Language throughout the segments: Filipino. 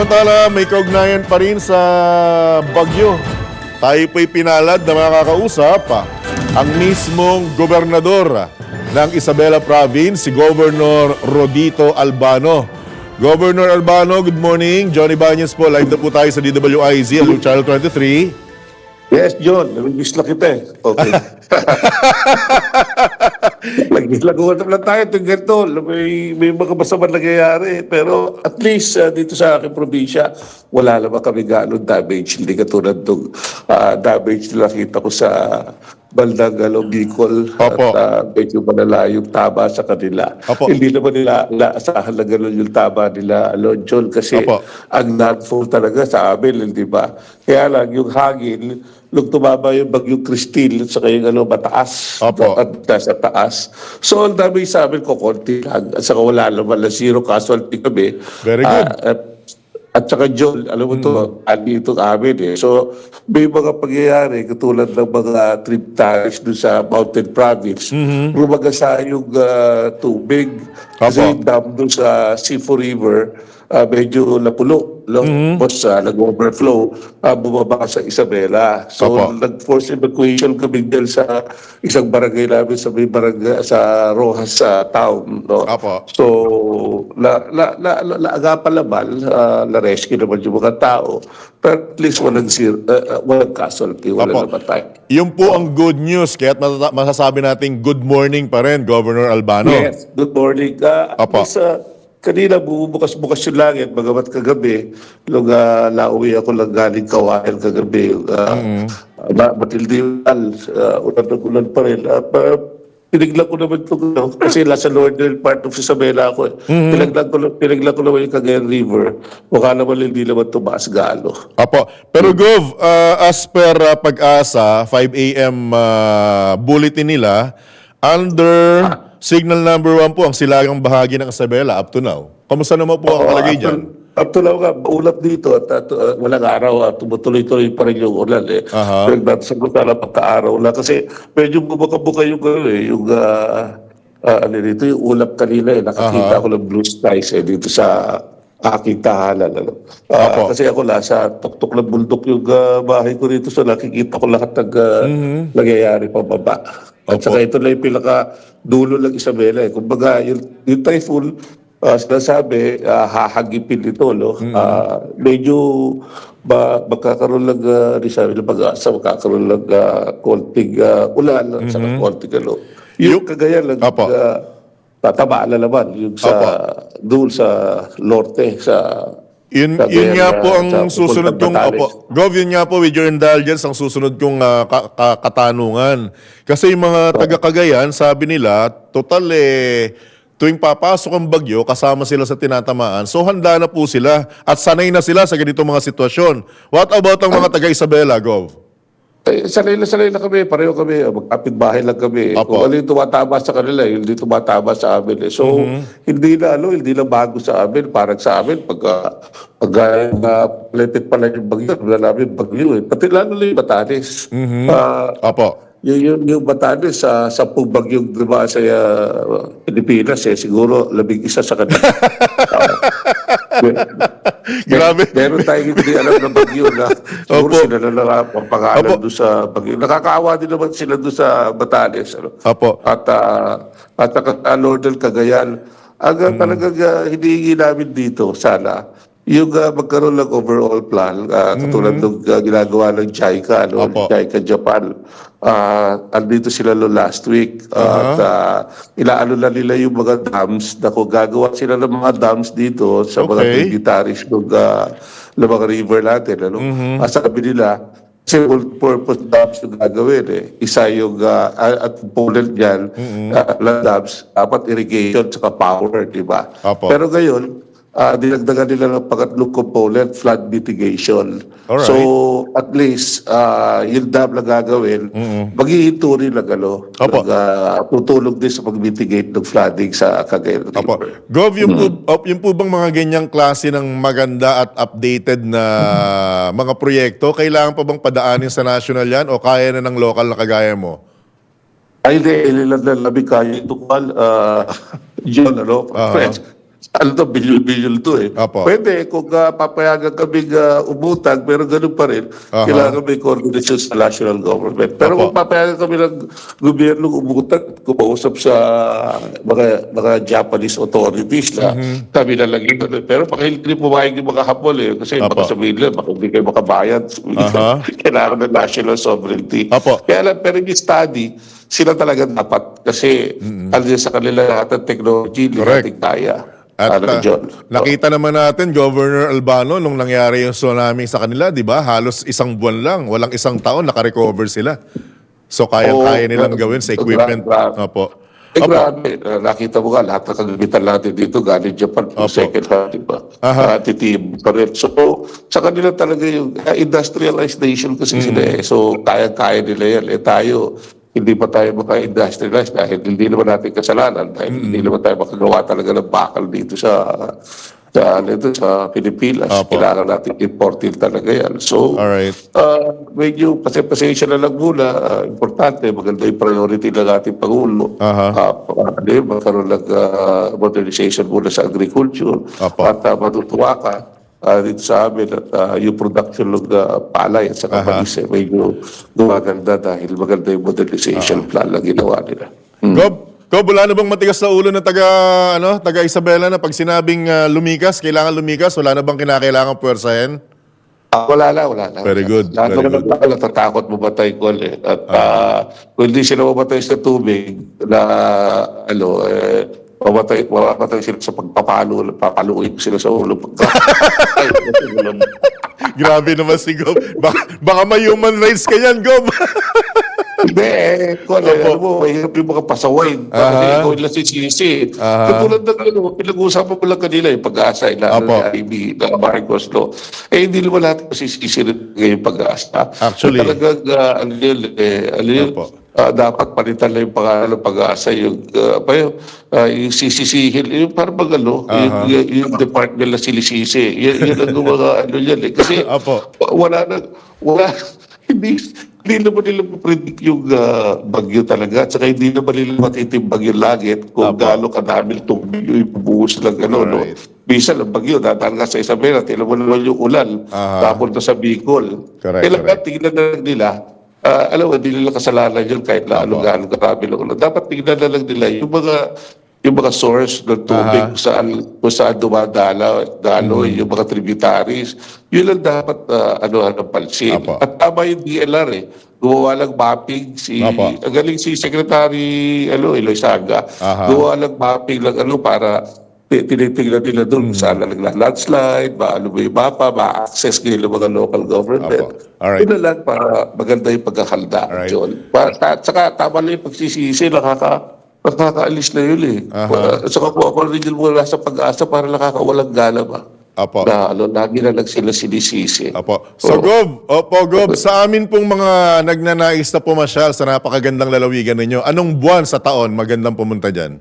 Samantala, may kaugnayan pa rin sa Bagyo. Tayo po'y pinalad na makakausap ah, ang mismong gobernador ng Isabela Province, si Governor Rodito Albano. Governor Albano, good morning. Johnny Banyas po, live na po tayo sa DWIZ, Channel 23. Yes, John. Nag-miss na kita eh. Okay. Nag-miss lang ko lang tayo. Ito ganito. May, may mga masama nangyayari. Pero at least uh, dito sa aking probinsya, wala naman kami gano'ng damage. Hindi katulad ng uh, damage na nakita ko sa uh, Bicol. Opo. At uh, medyo malala yung tama sa kanila. Opo. Hindi naman nila naasahan na gano'n yung tama nila, Lord John. Kasi Opo. ang landfall talaga sa amin, di ba? Kaya lang yung hangin, nung tumama yung bagyong Cristil at saka yung ano, mataas Opo. at nasa taas. So, ang dami sa amin ko, konti lang. At saka wala naman na zero casualty kami. Very good. Ah, at, at saka John, alam mo to, ali ito amin eh. So, may mga pangyayari katulad ng mga trip tariffs doon sa Mountain Province. Rumagasa yung ah, tubig. Kasi Opo. yung dam doon sa Sifu River, ah, medyo napulo. Long, Tapos ah, nag-overflow, ah, bumaba sa Isabela. So, Opo. nag-force evacuation kami din sa isang barangay namin sa may barangay sa Rojas sa town. No? Opo. So, la, la, la, la, laagapan naman, uh, na-rescue naman yung mga tao. Pero at least walang, sir, uh, uh, walang casualty, walang Opo. namatay. Yun po ang good news. Kaya masasabi nating good morning pa rin, Governor Albano. Yes, good morning. Uh, at Opo. least, uh, kanina bumubukas-bukas yung langit, bagamat kagabi, nung uh, nauwi ako lang galing kawayan kagabi, uh, Mm-hmm. uh, matindi yung uh, ulan na ulan pa rin. Uh, pa- Piniglan ko naman ito, no? kasi nasa northern part of Isabela ako. Eh. Mm-hmm. Piniglan, ko, piniglan ko naman yung Cagayan River. Mukha naman hindi naman tumaas gaano. Apo. Pero Gov, uh, as per uh, pag-asa, 5 a.m. uh, bulletin nila, under signal number 1 po ang silagang bahagi ng Isabela up to now. Kamusta naman po ang kalagay up dyan? to- Up to now nga, ulap dito at, at uh, walang araw at tumutuloy-tuloy pa rin yung ulan eh. Aha. Pero nagsagot na lang pagka-araw kasi medyo bubuka-buka yung ano eh, yung uh, uh, ano dito, yung ulap kanina eh. Nakakita ko ng blue skies eh dito sa aking tahanan. Ano. Ah, Apo. kasi ako nasa tuktok ng bundok yung uh, bahay ko dito so nakikita ko lahat ng uh, nangyayari pababa. Opo. At saka ito lang yung pinaka dulo ng Isabela eh. Kumbaga, yung, yung typhoon, uh, sinasabi, uh, hahagipin ito, no? Ah, medyo ba, magkakaroon lang, uh, sabi ng pag-asa, magkakaroon lang uh, konting uh, ulan, at saka konting ano. Yung kagaya lang, Apo. uh, tataba na naman, yung sa, doon sa norte, sa Yun, yun nga po ang susunod kong, opo, Gov, yun nga po with your indulgence ang susunod kong ka- ka- katanungan. Kasi yung mga taga-Cagayan, sabi nila, total eh, tuwing papasok ang bagyo, kasama sila sa tinatamaan. So handa na po sila at sanay na sila sa ganitong mga sitwasyon. What about ang mga taga-Isabela, Gov? Eh, na kami, pareho kami, ah, magkapit bahay lang kami. Apo. Kung ano yung tumatama sa kanila, yun hindi tumatama sa amin. Eh. So, hindi na ano, hindi na bago sa amin. Parang sa amin, pag, uh, pag uh, lepit pa lang yung bagyo, wala namin bagyo eh. Pati lalo na yung Batanes. Ah, Opo. yung, yung, yung Batanes, sa sa bagyong diba, sa uh, Pilipinas, eh, siguro labing isa sa kanila. Grabe. Meron tayong hindi alam ng bagyo na siguro Opo. sila na lang ang pangalan Opo. doon sa bagyo. Nakakaawa din naman sila doon sa Batanes. Ano? Opo. At, uh, at uh, Northern Cagayan. Ang Mm. talagang uh, hinihingi namin dito, sana, yung uh, magkaroon ng overall plan, uh, katulad ng uh, ginagawa ng JICA, ano. Opo. JICA Japan. Uh, andito sila no last week. Uh, At uh, ilaano na nila yung mga dams. Dako, gagawa sila ng mga dams dito sa mga Okay. tributaries ng, uh, ng mga river natin. Ano? Mm-hmm. Ah, sabi nila, kasi purpose dams yung gagawin eh. Isa yung, uh, at component dyan, Mm-hmm. uh, dams, dapat irrigation at power, di ba? Pero ngayon, uh, dinagdagan nila ng pangatlong component, flood mitigation. Alright. So, at least, uh, yung dam na gagawin, maghihinto rin lang, ano, Apo. nag, uh, tutulog din sa pag-mitigate ng flooding sa Cagayan Opo. River. Gov, yung, po, op- yung po bang mga ganyang klase ng maganda at updated na mga proyekto, kailangan pa bang padaanin sa national yan o kaya na ng local na kagaya mo? Ay, hindi, ililan na labi kaya ito, uh, John, ano, Aha. Ano to, bilyon-bilyon to eh. Apo. Pwede kung uh, papayagan kami uh, umutang, pero ganun pa rin, Aha. kailangan may coordination sa national government. Pero Apo. kung papayagan kami ng gobyerno umutang, kumausap sa mga, mga Japanese authorities na Mhm. kami na lang ito. Pero hindi pumayag yung mga hapol eh. Kasi Apo. baka sabihin nila, baka hindi kayo makabayad. Aha. kailangan ng national sovereignty. Apo. Kaya lang, pero yung study, sila talaga dapat kasi yun sa kanila lahat ng technology, natin kaya. At ano, John? nakita naman natin, Governor Albano, nung nangyari yung tsunami sa kanila, di ba? Halos isang buwan lang, walang isang taon, nakarecover sila. So, kaya-kaya Oo, nilang gra- gawin sa gra- equipment. gra- Opo. Eh, Opo. grabe. Uh, nakita mo nga, lahat ng kagamitan natin dito galing Japan Opo. second hand, di ba? Aha. Uh, titib. Correct. So, sa kanila talaga yung uh, industrialized nation kasi Mm. sila eh. So, kaya-kaya nila yan. Eh tayo, hindi pa tayo maka-industrialize dahil hindi naman natin kasalanan dahil hindi naman tayo makagawa talaga ng bakal dito sa sa, ano ito, sa Pilipinas. Opo. Kailangan natin importin talaga yan. So, Alright. Uh, medyo pasensya na lang muna. Ah, importante, maganda yung priority ng ating Pangulo. Aha. Uh, ano magkaroon ng ah, modernization muna sa agriculture. Apo. At uh, matutuwa ka ah, dito sa amin at ah, yung production ng ah, palay at saka Aha. mais eh, medyo gumaganda dahil maganda yung modernization plan na ginawa nila. Gob, Gob, wala na bang matigas sa ulo ng taga, ano, taga Isabela na pag sinabing ah, lumikas, kailangan lumikas, wala na bang kinakailangan puwersahin? Ah, wala na, wala na. Very good, Lahat very naman ng tao natatakot mamatay ko eh. At ah, kung hindi sila mamatay sa tubig, na ano, eh, mamatay, mamatay sila sa pagpapalo, papaluin sila sa ulo. Grabe naman si Gob. Baka, baka may human rights ka yan, Gob. Hindi eh. Kung ano, ano mo, mahirap yung mga pasaway. Kasi Aha. ikaw lang sisisi. Aha. Katulad ng ano, pinag-uusapan mo lang kanila yung pag-asa, eh, lalo Apo. na IB, na Marcos Law. Eh, hindi naman natin masisisi rin ngayon pag-asa. Actually. Talagang, uh, ano yun, eh, ano yun, Apo. Ah, dapat palitan lang yung pangalan ng pag-asa, yung, uh, pa yun, ah, yung sisisihin, yung parang bang ano, yung, yung, yung department na sinisisi. Yan, yan ang mga ano yan eh. Kasi, Apo. wala na, wala, hindi, hindi naman nila mapredict yung ah, bagyo talaga. At saka hindi naman nila matitimbang yung langit kung Apo. gaano kadaming tubig yung ibubuhos ng ano, no. Alright. Bisa ang bagyo, dadaan ka sa Isabela, tila mo naman yung ulan, Aha. tapon na sa Bicol. Correct, Kailangan correct. tingnan na lang nila, ah, alam mo, hindi nila kasalanan yun kahit na ano gaano karami ng ulan. Dapat tingnan na lang nila yung mga yung mga source ng tubig kung saan, kung saan dumadala, dalo, Mm. yung mga tributaries, yun lang dapat uh, ano, ano, pansin. Apo. At tama yung DLR eh. Gumawa lang mapping si, Apo. ang galing si Secretary ano, Eloy Saga. Aha. Gumawa lang mapping lang ano para tinitingnan nila doon Mm. saan na nagla-landslide, ba, ano ba yung mapa, ma-access nila ng mga local government. Apo. Alright. Yun na lang para maganda yung pagkakalda, Alright. John. Pa, ta, saka tama lang yung pagsisisi, nakaka, nakakaalis na yun eh. Aha. Uh, saka po ako rin yung mula sa pag-asa para nakakawalang gala ba? Apo. Na ano, lagi na lang sila sinisisi. Apo. So, Oo. Gob, opo, Gob, sa amin pong mga nagnanais na pumasyal sa napakagandang lalawigan ninyo, anong buwan sa taon magandang pumunta dyan?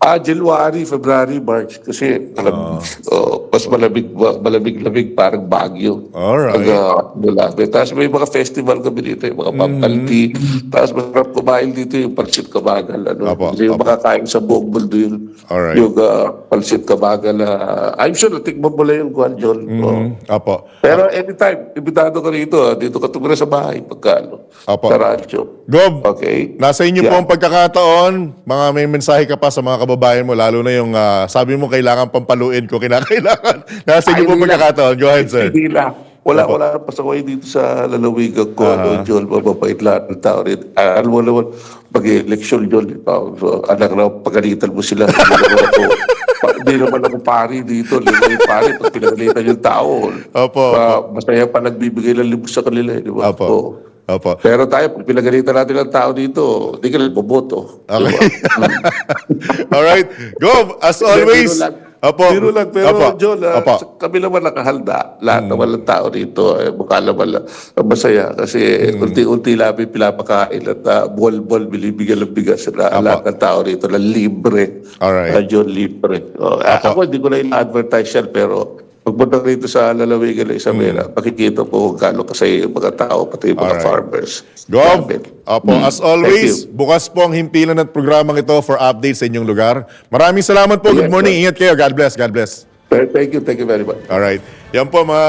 Ah, January, February, March. Kasi alam, oh, mas malamig, malamig-lamig parang Baguio. Alright. Pag uh, malapit. Tapos may mga festival kami dito, yung mga pampalti. Tapos masarap kumain dito yung pansit kabagal. Ano? Apo, Kasi yung apo. makakain sa buong mundo yun. Alright. Yung uh, pansit kabagal na, I'm sure natikman mo lang yung Juan John. Oh. Hmm, Apo. Pero anytime, imbitado ka rito. ah. Dito ka tumira sa bahay pagka ano, Apo. sa radyo. Gob, Okay? Nasa inyo po Yeah. ang pagkakataon. Mga may mensahe ka pa sa mga kababayan mo, lalo na yung ah, sabi mo kailangan pampaluin ko, kinakailangan. Nasa inyo po pagkakataon. Go ahead, sir. Hindi lang. Wala, Opo. wala na pasaway dito sa lalawigan ko. Aha. Ano, John, mababait lahat ng tao rin. Ah, alam mo naman, pag-election, John, ikaw, so, anak na, pagalitan mo sila. Hindi naman ako, pa- pari dito. Hindi pari pag pinagalitan yung tao. Opo, Ah, masaya pa nagbibigay ng libos sa kanila. eh, Di ba? Opo. Oo. Opo. Pero tayo, pag pinagalitan natin ang tao dito, hindi ka lang boboto. Okay. Alright. Go, as always. Opo. Biro lang. Pero Opo. John, ah, Opo. kami naman nakahalda. Lahat naman ng tao dito, eh, mukha naman lang ang masaya. Kasi Mm. unti-unti lang pinapakain at uh, buwal-buwal, binibigyan ng bigas na Opo. lahat ng tao dito na libre. Alright. Ah, John, libre. Oh, ah, ako, hindi ko na ina-advertise yan, pero pagpunta rito sa lalawigan ng Isabela, makikita po kung gaano kasi yung mga tao, pati yung mga Alright. farmers. Gov, opo, Mm, as always, bukas po ang himpilan at programang ito for updates sa inyong lugar. Maraming salamat po. Good Yes, morning. Ingat kayo. God bless. God bless. Thank you, thank you very much. Alright. Yan po mga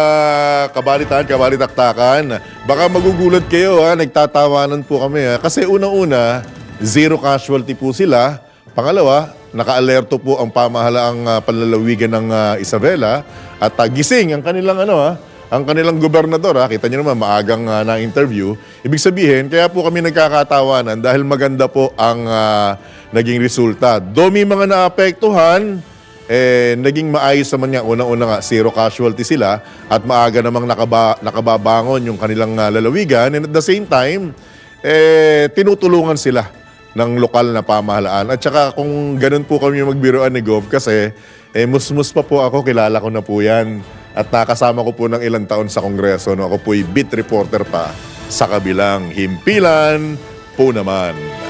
kabalitaan, kabalitaktakan. Baka magugulat kayo ha, nagtatawanan po kami ha. Kasi unang-una, zero casualty po sila. Pangalawa, naka-alerto po ang pamahalaang uh, panlalawigan ng ah, Isabela at ah, gising ang kanilang ano ha, ang kanilang gobernador ha. Kita niyo naman maagang ah, na-interview. Ibig sabihin, kaya po kami nagkakatawanan dahil maganda po ang ah, naging resulta. Do may mga naapektuhan, eh, naging maayos naman nga. Unang-una nga, zero casualty sila at maaga namang nakaba, nakababangon yung kanilang ah, lalawigan. And at the same time, eh, tinutulungan sila ng lokal na pamahalaan. At saka kung ganun po kami magbiroan ni Gov, kasi eh, musmus pa po ako, kilala ko na po yan. At nakasama ko po ng ilang taon sa Kongreso. No? Ako po'y beat reporter pa sa kabilang himpilan po naman.